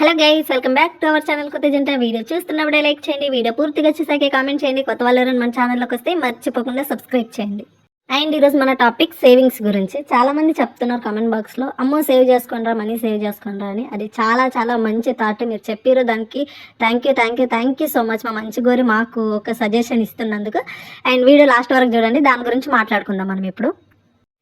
Hello guys welcome back to our channel కొత్త జంట. Video చూస్తున్నప్పుడే లైక్ చేయండి వీడియో పూర్తిగా వచ్చేసాకే కామెంట్ చేయండి. కొత్త వాళ్ళు మన ఛానల్లోకి వస్తే మర్చిపోకుండా సబ్స్క్రైబ్ చేయండి. అండ్ ఈరోజు మన టాపిక్ సేవింగ్స్ గురించి. చాలామంది చెప్తున్నారు కామెంట్ బాక్స్లో అమ్మో సేవ్ చేసుకుంటారా మనీ సేవ్ చేసుకుంటారా అని. అది చాలా చాలా మంచి థాట్ మీరు చెప్పారు దానికి thank you thank you thank you so much మా మంచి గోరి మాకు ఒక సజెషన్ ఇస్తున్నందుకు. అండ్ వీడియో లాస్ట్ వరకు చూడండి దాని గురించి మాట్లాడుకుందాం మనం ఇప్పుడు.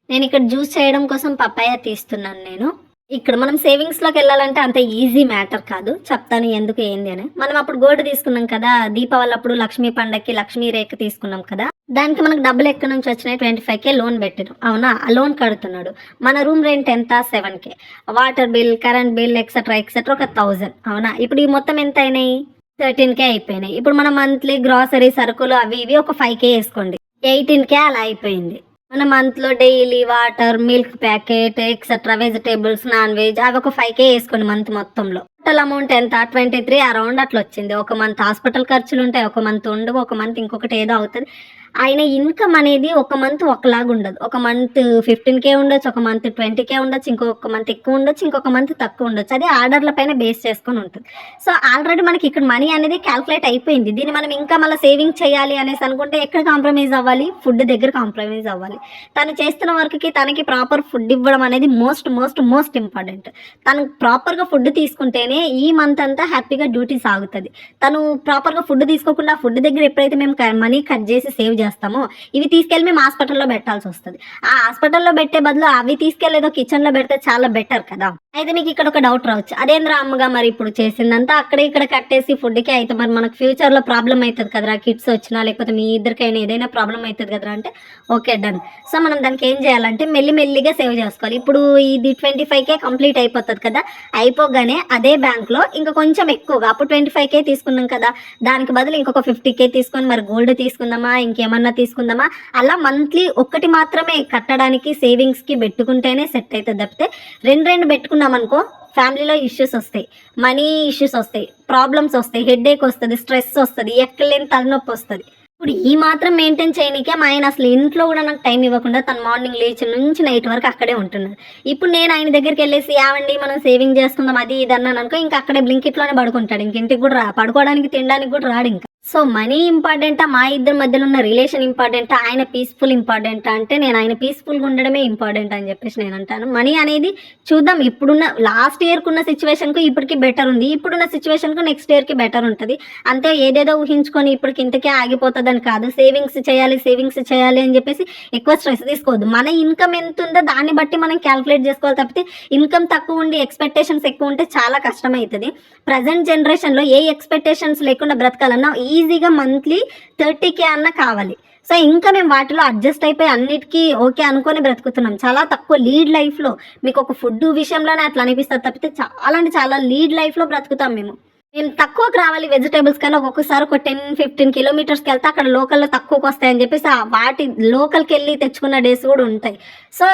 నేను ఇక్కడ జ్యూస్ చేయడం కోసం పప్పాయ తీస్తున్నాను నేను. ఇక్కడ మనం సేవింగ్స్లోకి వెళ్ళాలంటే అంత ఈజీ మ్యాటర్ కాదు. చెప్తాను ఎందుకు ఏంది అని. మనం అప్పుడు గోల్డ్ తీసుకున్నాం కదా దీపావళి అప్పుడు లక్ష్మీ పండక్కి లక్ష్మీ రేఖ తీసుకున్నాం కదా దానికి మనకు డబ్బులు ఎక్కడి నుంచి వచ్చినాయి? ట్వంటీ ఫైవ్ కే లోన్ పెట్టారు అవునా? ఆ లోన్ కడుతున్నాడు. మన రూమ్ రెంట్ ఎంత? Seven K water bill current bill etcetera etcetera ఒక థౌజండ్ అవునా? ఇప్పుడు ఈ మొత్తం ఎంత అయినాయి? థర్టీన్ కే అయిపోయినాయి. ఇప్పుడు మన మంత్లీ గ్రాసరీ సరుకులు అవి ఇవి ఒక ఫైవ్ కే వేసుకోండి. ఎయిటీన్ కే అలా అయిపోయింది. మన మంత్లో daily water milk packet etcetera vegetables non veg అవి ఒక ఫైవ్ కే వేసుకోండి మంత్ మొత్తంలో. టోటల్ అమౌంట్ ఎంత? ట్వంటీ త్రీ అరౌండ్ అట్లా వచ్చింది ఒక మంత్ హాస్పిటల్ ఖర్చులు ఉంటాయి ఒక మంత్ ఉండవు ఒక మంత్ ఇంకొకటి ఏదో అవుతుంది. ఆయన ఇన్కమ్ అనేది ఒక మంత్ ఒకలాగా ఉండదు. ఒక మంత్ ఫిఫ్టీన్ కే ఉండొచ్చు ఒక మంత్ ట్వంటీ కే ఉండొచ్చు ఇంకొక మంత్ ఎక్కువ ఉండొచ్చు ఇంకొక మంత్ తక్కువ ఉండొచ్చు. అది ఆర్డర్ల పైన బేస్ చేసుకొని ఉంటుంది. సో ఆల్రెడీ మనకి ఇక్కడ మనీ అనేది క్యాల్కులేట్ అయిపోయింది. దీన్ని మనం ఇంకా మళ్ళీ సేవింగ్ చేయాలి అనేసి అనుకుంటే ఎక్కడ కాంప్రమైజ్ అవ్వాలి? ఫుడ్ దగ్గర కాంప్రమైజ్ అవ్వాలి. తను చేస్తున్న వర్క్కి తనకి ప్రాపర్ ఫుడ్ ఇవ్వడం అనేది మోస్ట్ మోస్ట్ మోస్ట్ ఇంపార్టెంట్ తను ప్రాపర్గా ఫుడ్ తీసుకుంటేనే ఈ మంత్ అంతా హ్యాపీగా డ్యూటీ సాగుతుంది. తను ప్రాపర్గా ఫుడ్ తీసుకోకుండా ఫుడ్ దగ్గర ఎప్పుడైతే మేము మనీ కట్ చేసి సేవ్ చేస్తామో ఇవి తీసుకెళ్ళి మేము హాస్పిటల్లో పెట్టాల్సి వస్తుంది. ఆ హాస్పిటల్లో పెట్టే బదులు అవి తీసుకెళ్ళేదో కిచెన్లో పెడితే చాలా బెటర్ కదా. అయితే మీకు ఇక్కడ ఒక డౌట్ రావచ్చు. అదేంద్రా అమ్మగా మరి ఇప్పుడు చేసిందంతా? అక్కడ ఇక్కడ కట్టేసి ఫుడ్కి అయితే మరి మనకు ఫ్యూచర్లో ప్రాబ్లం అవుతుంది కదరా? కిడ్స్ వచ్చినా లేకపోతే మీ ఇద్దరికైనా ఏదైనా ప్రాబ్లం అవుతుంది కదరా అంటే? Okay done. సో మనం దానికి ఏం చేయాలంటే మెల్లి మెల్లిగా సేవ్ చేసుకోవాలి. ఇప్పుడు ఇది ట్వంటీ ఫైవ్ కే కంప్లీట్ అయిపోతుంది కదా? అయిపోగానే అదే బ్యాంక్లో ఇంకా కొంచెం ఎక్కువగా అప్పుడు ట్వంటీ ఫైవ్ కే తీసుకున్నాం కదా? దానికి బదులు ఇంకొక ఫిఫ్టీ కే తీసుకొని మరి గోల్డ్ తీసుకుందామా? ఇంకేం ఏమన్నా తీసుకుందామా? అలా మంత్లీ ఒక్కటి మాత్రమే కట్టడానికి సేవింగ్స్కి పెట్టుకుంటేనే సెట్ అవుతుంది తప్పితే రెండు రెండు పెట్టుకున్నాం అనుకో ఫ్యామిలీలో ఇష్యూస్ వస్తాయి. మనీ ఇష్యూస్ వస్తాయి. ప్రాబ్లమ్స్ వస్తాయి. హెడ్ వస్తుంది. స్ట్రెస్ వస్తుంది. ఎక్కలేని తలనొప్పి వస్తుంది. ఇప్పుడు ఈ మాత్రం మెయింటైన్ చేయనికే మా ఆయన అసలు ఇంట్లో కూడా నాకు టైం ఇవ్వకుండా తను మార్నింగ్ లేచి నుంచి నైట్ వరకు అక్కడే ఉంటున్నాడు. ఇప్పుడు నేను ఆయన దగ్గరికి వెళ్ళేసి యావండి మనం సేవింగ్ చేసుకుందాం అది ఇది అన్నాను అనుకో ఇంకా అక్కడే బ్లింకిట్లోనే పడుకుంటాడు. ఇంక ఇంటికి కూడా రా. పడుకోవడానికి తినడానికి కూడా రాడు ఇంకా. సో మనీ ఇంపార్టెంటా? మా ఇద్దరి మధ్యలో ఉన్న రిలేషన్ ఇంపార్టెంటా? ఆయన పీస్ఫుల్ ఇంపార్టెంటా అంటే నేను ఆయన పీస్ఫుల్గా ఉండడమే ఇంపార్టెంట్ అని చెప్పేసి నేను అంటాను. మనీ అనేది చూద్దాం ఇప్పుడున్న లాస్ట్ ఇయర్కి ఉన్న సిచ్యువేషన్కు ఇప్పటికి బెటర్ ఉంది. ఇప్పుడున్న సిచ్యువేషన్కు నెక్స్ట్ ఇయర్కి బెటర్ ఉంటుంది. అంతే ఏదేదో ఊహించుకొని ఇప్పటికి ఇంతకే ఆగిపోతుందని కాదు. సేవింగ్స్ చేయాలి సేవింగ్స్ చేయాలి అని చెప్పేసి ఎక్కువ స్ట్రెస్ తీసుకోవద్దు. మన ఇన్కమ్ ఎంత ఉందో దాన్ని బట్టి మనం క్యాల్కులేట్ చేసుకోవాలి తప్పితే ఇన్కమ్ తక్కువ ఉండి ఎక్స్పెక్టేషన్స్ ఎక్కువ ఉంటే చాలా కష్టం అవుతుంది ప్రజెంట్ జనరేషన్లో ఏ ఎక్స్పెక్టేషన్స్ లేకుండా బ్రతకాలన్నా ఈజీగా మంత్లీ థర్టీ కే అన్న కావాలి. సో ఇంకా మేము వాటిలో అడ్జస్ట్ అయిపోయి అన్నిటికీ ఓకే అనుకొని బ్రతుకుతున్నాం. చాలా తక్కువ లీడ్ లైఫ్లో మీకు ఒక ఫుడ్ విషయంలోనే అట్లా అనిపిస్తుంది తప్పితే చాలా అంటే చాలా లీడ్ లైఫ్లో బ్రతుకుతాం మేము. మేము తక్కువకి రావాలి వెజిటేబుల్స్ కానీ ఒక్కొక్కసారి ఒక టెన్ ఫిఫ్టీన్ కిలోమీటర్స్కి వెళ్తే అక్కడ లోకల్లో తక్కువకి వస్తాయని చెప్పేసి ఆ వాటి లోకల్కి వెళ్ళి తెచ్చుకున్న డేస్ కూడా ఉంటాయి. సో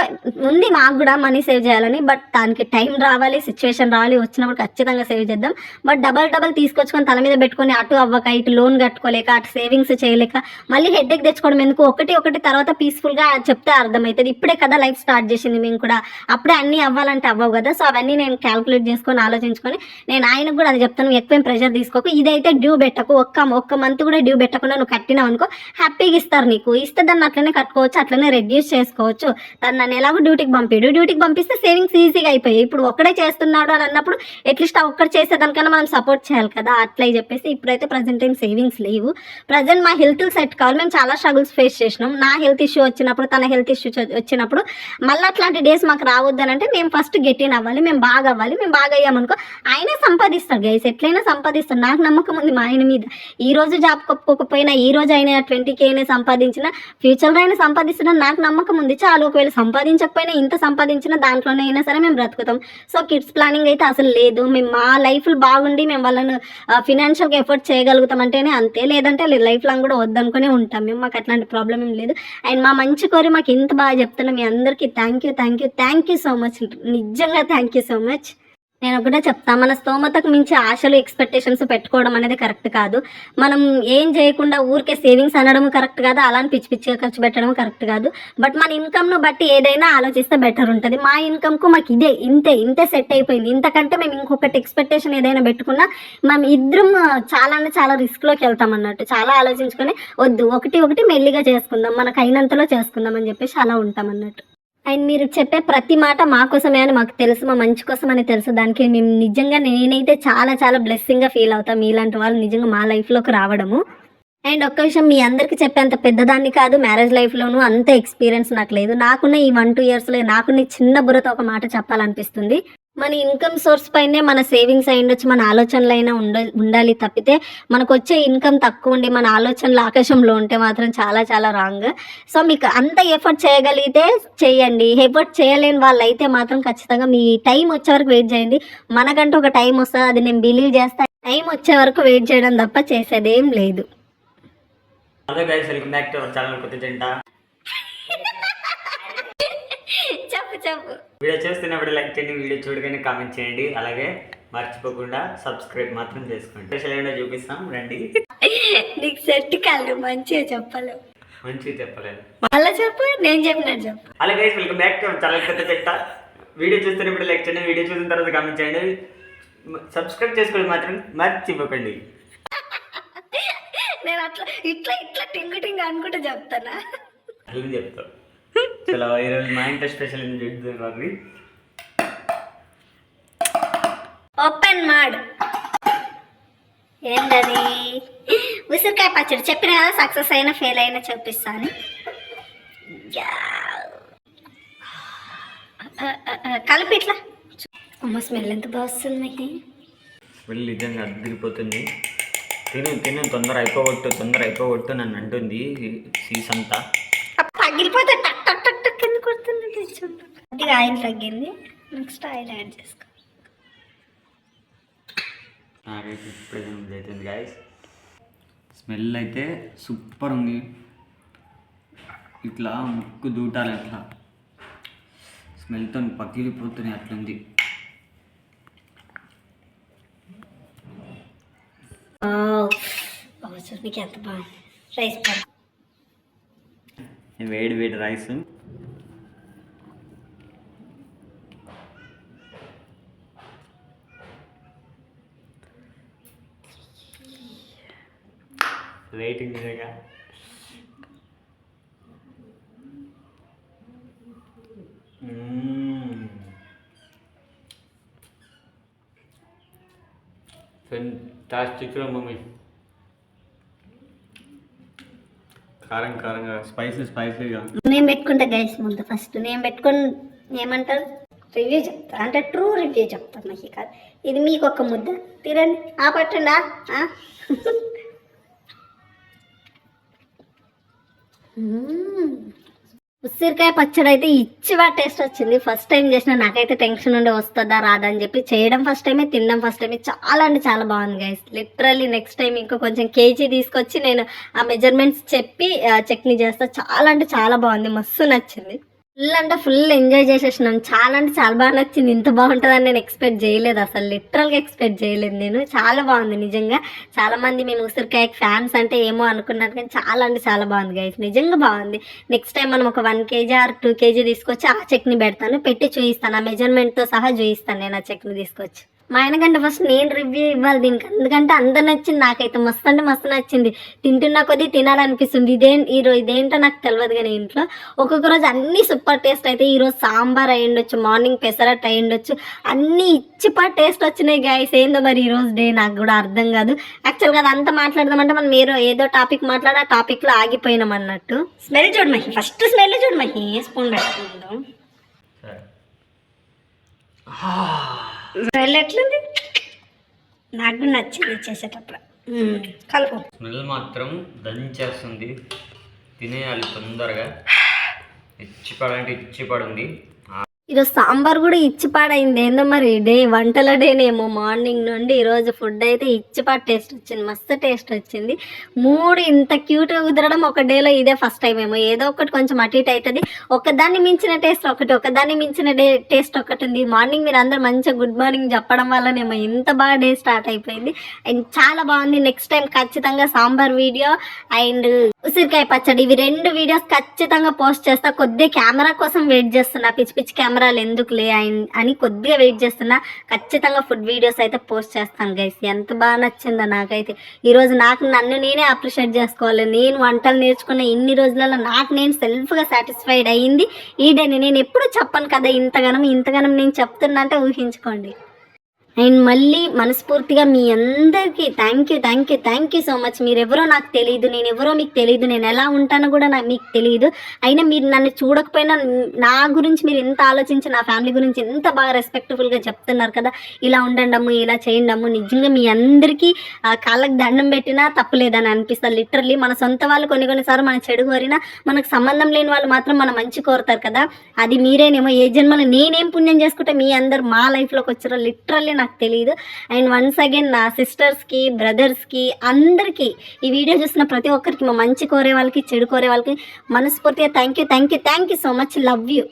ఉంది మాకు కూడా మనీ సేవ్ చేయాలని బట్ దానికి టైం రావాలి సిచ్యువేషన్ రావాలి వచ్చినప్పుడు ఖచ్చితంగా సేవ్ చేద్దాం. బట్ డబల్ డబల్ తీసుకొచ్చుకొని తల మీద పెట్టుకొని అటు అవ్వక ఇటు లోన్ కట్టుకోలేక అటు సేవింగ్స్ చేయలేక మళ్ళీ హెడ్ఏక్ తెచ్చుకోవడం ఎందుకు? ఒకటి ఒకటి తర్వాత పీస్ఫుల్గా చెప్తే అర్థమవుతుంది. ఇప్పుడే కదా లైఫ్ స్టార్ట్ చేసింది మేము కూడా. అప్పుడే అన్నీ అవ్వాలంటే అవ్వవు కదా. సో అవన్నీ నేను క్యాల్కులేట్ చేసుకొని ఆలోచించుకొని నేను ఆయనకు కూడా అది చెప్తాను ఎక్కువ ప్రెషర్ తీసుకోకు. ఇదైతే డ్యూ పెట్టకు. ఒక్క ఒక్క మంత్ కూడా డ్యూ పెట్టకుండా నువ్వు కట్టినావు అనుకో హ్యాపీగా ఇస్తారు నీకు. ఇస్తే దాన్ని అట్లనే కట్టుకోవచ్చు అట్లనే రెడ్యూస్ చేసుకోవచ్చు. తను నన్ను ఎలాగో డ్యూటీకి పంపిడు. డ్యూటీకి పంపిస్తే సేవింగ్స్ ఈజీగా అయిపోయాయి. ఇప్పుడు ఒక్కడే చేస్తున్నాడు అని అన్నప్పుడు అట్లీస్ట్ ఆ ఒక్కడు చేసేదానికన్నా మనం సపోర్ట్ చేయాలి కదా. అట్లా చెప్పేసి ఇప్పుడైతే ప్రజెంట్ ఏం సేవింగ్స్ లేవు. ప్రజెంట్ మా హెల్త్ సెట్ కావాలి. మేము చాలా స్ట్రగుల్స్ ఫేస్ చేసినాం. నా హెల్త్ ఇష్యూ వచ్చినప్పుడు తన హెల్త్ ఇష్యూ వచ్చినప్పుడు మళ్ళీ అట్లాంటి డేస్ మాకు రావద్దని అంటే మేము ఫస్ట్ గెట్టిన్ అవ్వాలి. మేము బాగా అవ్వాలి. మేము బాగా అయ్యామనుకో ఆయనే సంపాదిస్తాడు. గైస్ ఎట్లయినా సంపాదిస్తాడు. నాకు నమ్మకం ఉంది మా ఆయన మీద. ఈ రోజు జాబ్ కొప్పుకోకపోయినా ఈ రోజు అయినా ట్వంటీ కే సంపాదించిన ఫ్యూచర్లో అయినా సంపాదిస్తున్నా నాకు నమ్మకం ఉంది. చాలు ఒకవేళ సంపాదించకపోయినా ఇంత సంపాదించినా దాంట్లోనే అయినా సరే మేము బ్రతుకుతాం. సో కిడ్స్ ప్లానింగ్ అయితే అసలు లేదు. మేము మా లైఫ్లు బాగుండి మేము వాళ్ళను ఫినాన్షియల్గా ఎఫర్ట్ చేయగలుగుతాం అంటేనే అంతే. లేదంటే లైఫ్ లాంగ్ కూడా వద్దనుకునే ఉంటాం. మేము మాకు అట్లాంటి ప్రాబ్లం ఏం లేదు. అండ్ మా మంచి కోరి మాకు ఇంత బాగా చెప్తున్నా మీ అందరికీ thank you thank you thank you so much నిజంగా థ్యాంక్ యూ సో మచ్ నేను ఒకటే చెప్తా మన స్తోమతకు మించి ఆశలు ఎక్స్పెక్టేషన్స్ పెట్టుకోవడం అనేది కరెక్ట్ కాదు. మనం ఏం చేయకుండా ఊరికే సేవింగ్స్ అనడం కరెక్ట్ కాదు అలాని పిచ్చి పిచ్చిగా ఖర్చు పెట్టడం కరెక్ట్ కాదు. బట్ మన ఇన్కమ్ను బట్టి ఏదైనా ఆలోచిస్తే బెటర్ ఉంటుంది. మా ఇన్కమ్కు మాకు ఇదే ఇంతే ఇంతే సెట్ అయిపోయింది. ఇంతకంటే మేము ఇంకొకటి ఎక్స్పెక్టేషన్ ఏదైనా పెట్టుకున్నా మేము ఇద్దరం చాలా అంటే చాలా రిస్క్లోకి వెళ్తాం అన్నట్టు. చాలా ఆలోచించుకొని వద్దు ఒకటి ఒకటి మెల్లిగా చేసుకుందాం మనకు అయినంతలో చేసుకుందాం అని చెప్పేసి అలా ఉంటాం అన్నట్టు. అండ్ మీరు చెప్పే ప్రతి మాట మా కోసమే అని మాకు తెలుసు మా మంచి కోసం అని తెలుసు. దానికి మేము నిజంగా నేనైతే చాలా చాలా బ్లెస్సింగ్గా ఫీల్ అవుతాం మీలాంటి వాళ్ళు నిజంగా మా లైఫ్లోకి రావడము. అండ్ ఒక్క విషయం మీ అందరికీ చెప్పేంత పెద్దదాన్ని కాదు మ్యారేజ్ లైఫ్లోనూ అంత ఎక్స్పీరియన్స్ నాకు లేదు. నాకున్న ఈ వన్ టూ ఇయర్స్లో నాకున్న చిన్న బుర్రతో ఒక మాట చెప్పాలనిపిస్తుంది. మన ఇన్కమ్ సోర్స్ పైనే మన సేవింగ్స్ అయి ఉండొచ్చు మన ఆలోచనలు అయినా ఉండ ఉండాలి తప్పితే మనకు వచ్చే ఇన్కమ్ తక్కువ ఉండి మన ఆలోచనలు ఆకాశంలో ఉంటే మాత్రం చాలా చాలా రాంగ్. సో మీకు అంత ఎఫర్ట్ చేయగలిగితే చేయండి. ఎఫర్ట్ చేయలేని వాళ్ళు అయితే మాత్రం ఖచ్చితంగా మీ టైం వచ్చే వరకు వెయిట్ చేయండి. మనకంటూ ఒక టైం వస్తుంది అది నేను బిలీవ్ చేస్తా. టైం వచ్చే వరకు వెయిట్ చేయడం తప్ప చేసేదేం లేదు. Hello guys welcome back to our channel కొత్త జంట. చెప్పు చెప్పు. వీడియో చూస్తున్నప్పుడు లైక్ చేయండి వీడియో చూడగానే కామెంట్ చేయండి. అలాగే మర్చిపోకుండా సబ్స్క్రైబ్ మాత్రం చేసుకోండి. స్పెషల్ ఏంటో చూపిస్తాం? రండి. నీకు సెట్ కాదు మంచిగా చెప్పలేవు మంచిగా చెప్పలేదు మళ్ళీ చెప్పు నేను చెప్పినట్టు చెప్పు. అలా guys welcome back to channel కొత్త జంట వీడియో చూస్తున్నప్పుడు లైక్ చేయండి వీడియో చూసిన తర్వాత కామెంట్ చేయండి. సబ్స్క్రైబ్ చేసుకోవడం మాత్రం మర్చిపోకండి. నేను అట్లా ఇట్లా ఇట్లా టింగు టింగు అనుకుంటూ చెప్తానా? అట్లా చెప్తాం. చలో ఈరోజు మా ఇంట్లో స్పెషల్ ఏం చూద్దాం ఓపెన్ మాడ్ ఏంటది ఉసిరికాయ పచ్చడి. చెప్పిన కదా సక్సెస్ అయినా ఫెయిల్ అయినా చూపిస్తాను. కలిపి ఇట్లా. అమ్మ స్మెల్ ఎంత బాగా వస్తుంది మీకు వెళ్ళి నిజంగా అద్దరిపోతుంది. తిను తిను తొందర అయిపోగొట్టు తొందర అయిపోగొట్టు నన్ను అంటుంది సీస్ అంతా. కొద్దిగా ఆయిల్ తగ్గింది. నెక్స్ట్ ఆయిల్ యాడ్ చేసుకో. అవుతుంది గాయస్ స్మెల్ అయితే సూపర్ ఉంది. ఇట్లా ముక్కు దూటాలి అట్లా. స్మెల్తో పగిలిపోతున్నాయి అట్లుంది. మీకు ఎంత బాగుంది. రైస్ వేడి వేడి రైస్. రేటింగ్ నిజంగా ఫెంటాస్టిక్గా మమ్మీ. కారం కారంగా స్పైసీ స్పైసీగా. నేను పెట్టుకుంటా గైస్ ముందు ఫస్ట్ నేను పెట్టుకొని ఏమంటారు? రివ్యూ చెప్తా. అంటే ట్రూ రివ్యూ చెప్తాను మహి కాదు. ఇది మీకు ఒక ముద్ద. తిరండి ఆ? పట్టండా ఆ? మ్మ్. ఉసిరికాయ పచ్చడి అయితే ఇచ్చివా టేస్ట్ వచ్చింది. ఫస్ట్ టైం చేసిన నాకైతే టెన్షన్ ఉండే వస్తుందా రాదా అని చెప్పి చేయడం ఫస్ట్ టైమే తినడం ఫస్ట్ టైమే చాలా అంటే చాలా బాగుంది గైస్ లిటరల్లీ నెక్స్ట్ టైం ఇంకో కొంచెం కేజీ తీసుకొచ్చి నేను ఆ మెజర్మెంట్స్ చెప్పి చట్నీ చేస్తా. చాలా అంటే చాలా బాగుంది. మస్తు నచ్చింది. ఫుల్ అంటే ఫుల్ ఎంజాయ్ చేసేసినాం చాలా అంటే చాలా బాగా నచ్చింది. ఇంత బాగుంటుందని నేను ఎక్స్పెక్ట్ చేయలేదు. అసలు లిటరల్గా ఎక్స్పెక్ట్ చేయలేదు నేను. చాలా బాగుంది నిజంగా. చాలా మంది మేము ఉసిరికాయ ఫ్యాన్స్ అంటే ఏమో అనుకున్నారు కానీ చాలా అంటే చాలా బాగుంది గైస్ నిజంగా బాగుంది. నెక్స్ట్ టైం మనం ఒక one KG or two KG తీసుకొచ్చి ఆ చట్నీ పెడతాను. పెట్టి చూపిస్తాను ఆ మెజర్మెంట్తో సహా చూపిస్తాను నేను ఆ చట్నీ తీసుకొచ్చి. మా ఆయనకంటే ఫస్ట్ నేను రివ్యూ ఇవ్వాలి దీనికి. ఎందుకంటే అంత నచ్చింది నాకైతే. మస్తు అంటే మస్తు నచ్చింది. తింటున్నా కొద్దీ తినాలనిపిస్తుంది. ఇదే ఈరోజు ఇదేంటో నాకు తెలియదు కానీ ఇంట్లో ఒక్కొక్క రోజు అన్ని సూపర్ టేస్ట్ అయితే ఈరోజు సాంబార్ అయి ఉండొచ్చు మార్నింగ్ పెసరట్ అయి ఉండొచ్చు. అన్నీ ఇచ్చిపా టేస్ట్ వచ్చినాయి గాయస్ ఏందో మరి ఈరోజు డే నాకు కూడా అర్థం కాదు. యాక్చువల్గా అది అంతా మాట్లాడదామంటే మనం ఏదో ఏదో టాపిక్ మాట్లాడి ఆ టాపిక్లో ఆగిపోయినాం అన్నట్టు. స్మెల్ చూడు మహి. ఫస్ట్ స్మెల్ చూడు మహి. స్పూన్ పెట్టుకుందాం. స్మెల్ ఎట్లుంది? నాకు నచ్చింది చేసేటప్పుడు. కలుపు. స్మెల్ మాత్రం దంచేస్తుంది తినేయాలి తొందరగా. ఇచ్చిపడంటే ఇచ్చిపడుంది ఈరోజు సాంబార్ కూడా ఇచ్చిపాడైంది ఏందో మరి డే వంటల డేనేమో మార్నింగ్ నుండి ఈరోజు ఫుడ్ అయితే ఇచ్చిపాడు టేస్ట్ వచ్చింది. మస్తు టేస్ట్ వచ్చింది. మూడు ఇంత క్యూట్గా కుదరడం ఒక డేలో ఇదే ఫస్ట్ టైం ఏమో. ఏదో ఒకటి కొంచెం అటు ఇటు అవుతుంది ఒకదాన్ని మించిన టేస్ట్ ఒకటి ఒకదాన్ని మించిన డే టేస్ట్ ఒకటి ఉంది. మార్నింగ్ మీరు అందరు మంచిగా గుడ్ మార్నింగ్ చెప్పడం వల్లనేమో ఇంత బాగా డే స్టార్ట్ అయిపోయింది. అండ్ చాలా బాగుంది. నెక్స్ట్ టైం ఖచ్చితంగా సాంబార్ వీడియో అండ్ ఉసిరికాయ పచ్చడి. ఇవి రెండు వీడియోస్ ఖచ్చితంగా పోస్ట్ చేస్తా. కొద్దిగా కెమెరా కోసం వెయిట్ చేస్తున్నా. పిచ్చి పిచ్చి కెమెరా కెమెరాలు ఎందుకులే లే అని కొద్దిగా వెయిట్ చేస్తున్నా. ఖచ్చితంగా ఫుడ్ వీడియోస్ అయితే పోస్ట్ చేస్తాను గైస్. ఎంత బాగా నచ్చిందో నాకైతే. ఈరోజు నాకు నన్ను నేనే అప్రిషియేట్ చేసుకోవాలి. నేను వంటలు నేర్చుకున్న ఇన్ని రోజులలో నాకు నేను సెల్ఫ్గా సాటిస్ఫైడ్ అయ్యింది. ఈ డేని నేను ఎప్పుడు చెప్పను కదా ఇంతగానం ఇంతగానం నేను చెప్తున్నా అంటే ఊహించుకోండి. అండ్ మళ్ళీ మనస్ఫూర్తిగా మీ అందరికీ thank you thank you thank you so much మీరు ఎవరో నాకు తెలియదు నేను ఎవరో మీకు తెలియదు నేను ఎలా ఉంటానో కూడా నాకు మీకు తెలియదు అయినా మీరు నన్ను చూడకపోయినా నా గురించి మీరు ఎంత ఆలోచించి నా ఫ్యామిలీ గురించి ఎంత బాగా రెస్పెక్ట్ఫుల్గా చెప్తున్నారు కదా. ఇలా ఉండండి అమ్ము ఇలా చేయండి అమ్ము. నిజంగా మీ అందరికీ కాళ్ళకి దండం పెట్టినా తప్పులేదని అనిపిస్తుంది. లిటరల్లీ మన సొంత వాళ్ళు కొన్ని కొన్నిసార్లు మన చెడు కోరినా మనకు సంబంధం లేని వాళ్ళు మాత్రం మన మంచి కోరుతారు కదా. అది మీరేనేమో ఏ జన్మలో నేనేం పుణ్యం చేసుకుంటే మీ అందరు మా లైఫ్లోకి వచ్చారో లిటరల్లీ నాకు తెలియదు అండ్ వన్స్ అగైన్ నా సిస్టర్స్కి బ్రదర్స్కి అందరికీ ఈ వీడియో చూసిన ప్రతి ఒక్కరికి మా మంచి కోరే వాళ్ళకి చెడు కోరే వాళ్ళకి మనస్ఫూర్తిగా thank you thank you thank you so much love you